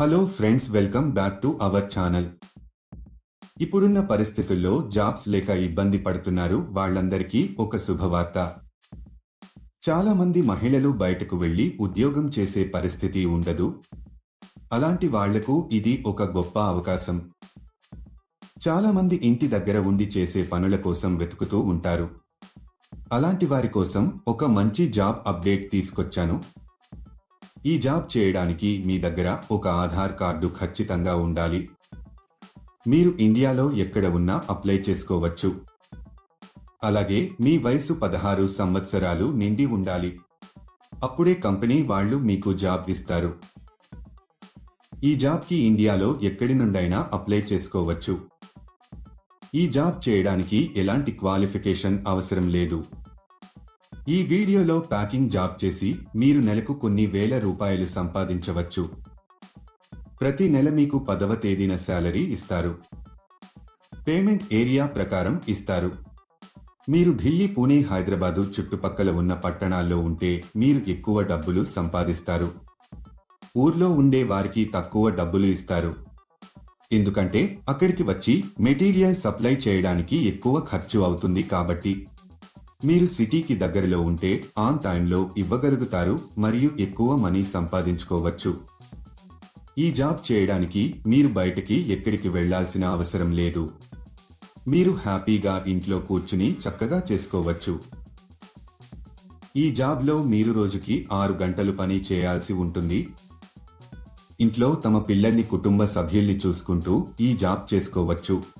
Hello friends welcome back to our channel ఇప్పుడున్న పరిస్థితుల్లో jobs లేక ఇబ్బంది పడుతున్నారు వాళ్ళందరికీ ఒక శుభవార్త. చాలా మంది మహిళలు బయటకు వెళ్ళి ఉద్యోగం చేసే పరిస్థితి ఉండదు. అలాంటి వాళ్ళకు ఇది ఒక గొప్ప అవకాశం. చాలా మంది ఇంటి దగ్గర ఉండి చేసే పనుల కోసం వెతుకుతూ ఉంటారు. అలాంటి వారి కోసం ఒక మంచి జాబ్ అప్డేట్ తీసుకొచ్చాను. ఈ జాబ్ చేయడానికి మీ దగ్గర ఒక ఆధార్ కార్డు ఖచ్చితంగా ఉండాలి. మీరు ఇండియాలో ఎక్కడ ఉన్నా అప్లై చేసుకోవచ్చు. అలాగే మీ వయసు పదహారు సంవత్సరాలు నిండి ఉండాలి. అప్పుడే కంపెనీ వాళ్ళు మీకు జాబ్ ఇస్తారు. ఈ జాబ్కి ఇండియాలో ఎక్కడి నుండైనా అప్లై చేసుకోవచ్చు. ఈ జాబ్ చేయడానికి ఎలాంటి క్వాలిఫికేషన్ అవసరం లేదు. ఈ వీడియోలో ప్యాకింగ్ జాబ్ చేసి మీరు నెలకు కొన్ని వేల రూపాయలు సంపాదించవచ్చు. ప్రతి నెల మీకు పదవ తేదీన శాలరీ ఇస్తారు. పేమెంట్ ఏరియా ప్రకారం ఇస్తారు. మీరు ఢిల్లీ పూణే హైదరాబాదు చుట్టుపక్కల ఉన్న పట్టణాల్లో ఉంటే మీరు ఎక్కువ డబ్బులు సంపాదిస్తారు. ఊర్లో ఉండే వారికి తక్కువ డబ్బులు ఇస్తారు. ఎందుకంటే అక్కడికి వచ్చి మెటీరియల్ సప్లై చేయడానికి ఎక్కువ ఖర్చు అవుతుంది కాబట్టి. మీరు సిటీకి దగ్గరలో ఉంటే ఆన్ టైంలో ఇవ్వగలుగుతారు మరియు ఎక్కువ మనీ సంపాదించుకోవచ్చు. ఈ జాబ్ చేయడానికి మీరు బయటకి ఎక్కడికి వెళ్ళాల్సిన అవసరం లేదు. మీరు హ్యాపీగా ఇంట్లో కూర్చుని చక్కగా చేసుకోవచ్చు. ఈ జాబ్లో మీరు రోజుకి ఆరు గంటలు పని చేయాల్సి ఉంటుంది. ఇంట్లో తమ పిల్లల్ని కుటుంబ సభ్యుల్ని చూసుకుంటూ ఈ జాబ్ చేసుకోవచ్చు.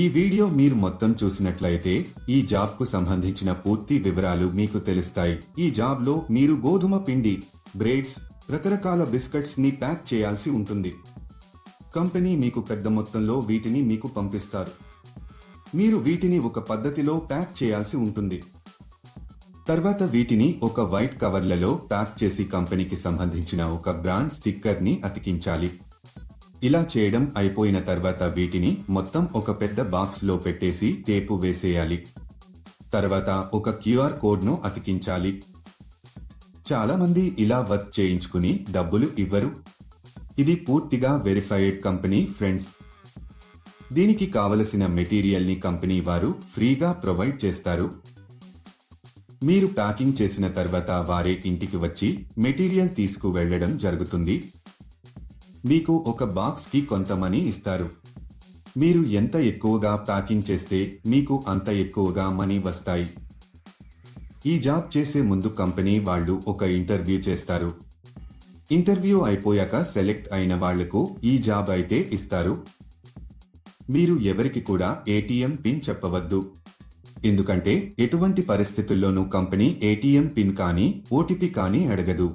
ఈ వీడియో మీరు మొత్తం చూసినట్లయితే ఈ జాబ్కు సంబంధించిన పూర్తి వివరాలు మీకు తెలుస్తాయి. ఈ జాబ్లో మీరు గోధుమ పిండి బ్రెడ్స్ రకరకాల బిస్కెట్స్ని ప్యాక్ చేయాల్సి ఉంటుంది. కంపెనీ మీకు పెద్ద మొత్తంలో వీటిని మీకు పంపిస్తారు. మీరు వీటిని ఒక పద్ధతిలో ప్యాక్ చేయాల్సి ఉంటుంది. తర్వాత వీటిని ఒక వైట్ కవర్లలో ప్యాక్ చేసి కంపెనీకి సంబంధించిన ఒక బ్రాండ్ స్టిక్కర్ని అతికించాలి. ఇలా చేయడం అయిపోయిన తర్వాత వీటిని మొత్తం ఒక పెద్ద బాక్స్లో పెట్టేసి టేపు వేసేయాలి. తర్వాత ఒక క్యూఆర్ కోడ్ను అతికించాలి. చాలామంది ఇలా వర్క్ చేయించుకుని డబ్బులు ఇవ్వరు. ఇది పూర్తిగా వెరిఫైడ్ కంపెనీ ఫ్రెండ్స్. దీనికి కావలసిన మెటీరియల్ని కంపెనీ వారు ఫ్రీగా ప్రొవైడ్ చేస్తారు. మీరు ప్యాకింగ్ చేసిన తర్వాత వారే ఇంటికి వచ్చి మెటీరియల్ తీసుకువెళ్ళడం జరుగుతుంది. మీకు ఒక బాక్స్కి కొంత మనీ ఇస్తారు. మీరు ఎంత ఎక్కువగా ప్యాకింగ్ చేస్తే మీకు అంత ఎక్కువగా మనీ వస్తాయి. ఈ జాబ్ చేసే ముందు కంపెనీ వాళ్ళు ఒక ఇంటర్వ్యూ చేస్తారు. ఇంటర్వ్యూ అయిపోయాక సెలెక్ట్ అయిన వాళ్ళకు ఈ జాబ్ అయితే ఇస్తారు. మీరు ఎవరికి కూడా ఏటీఎం పిన్ చెప్పవద్దు. ఎందుకంటే ఎటువంటి పరిస్థితుల్లోనూ కంపెనీ ఏటీఎం పిన్ కానీ ఓటీపీ కానీ అడగదు.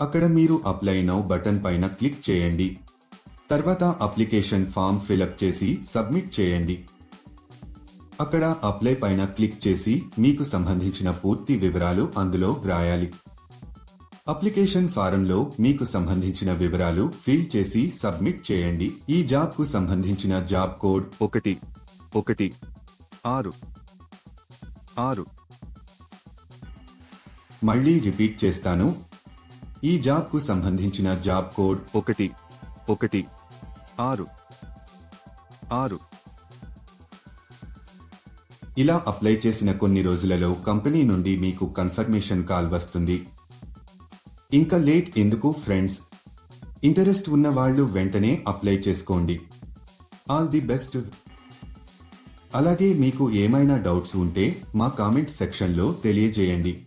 అక్కడ మీరు అప్లై నౌ బటన్ పైన క్లిక్ చేయండి. తర్వాత అప్లికేషన్ ఫామ్ ఫిలప్ చేసి సబ్మిట్ చేయండి. అక్కడ అప్లై పైన క్లిక్ చేసి మీకు సంబంధించిన పూర్తి వివరాలు అందులో వ్రాయాలి. అప్లికేషన్ ఫారంలో మీకు సంబంధించిన వివరాలు ఫిల్ చేసి సబ్మిట్ చేయండి. ఈ జాబ్కు సంబంధించిన జాబ్ కోడ్ ఒకటి ఒకటి ఆరు ఆరు. మళ్ళీ రిపీట్ చేస్తాను. ఈ జాబ్కు సంబంధించిన జాబ్ కోడ్ ఒకటి ఒకటి ఆరు ఆరు. ఇలా అప్లై చేసిన కొన్ని రోజులలో కంపెనీ నుండి మీకు కన్ఫర్మేషన్ కాల్ వస్తుంది. ఇంకా లేట్ ఎందుకు ఫ్రెండ్స్? ఇంటరెస్ట్ ఉన్న వాళ్ళు వెంటనే అప్లై చేసుకోండి. All the best. అలాగే మీకు ఏమైనా డౌట్స్ ఉంటే మా కామెంట్ సెక్షన్లో తెలియజేయండి.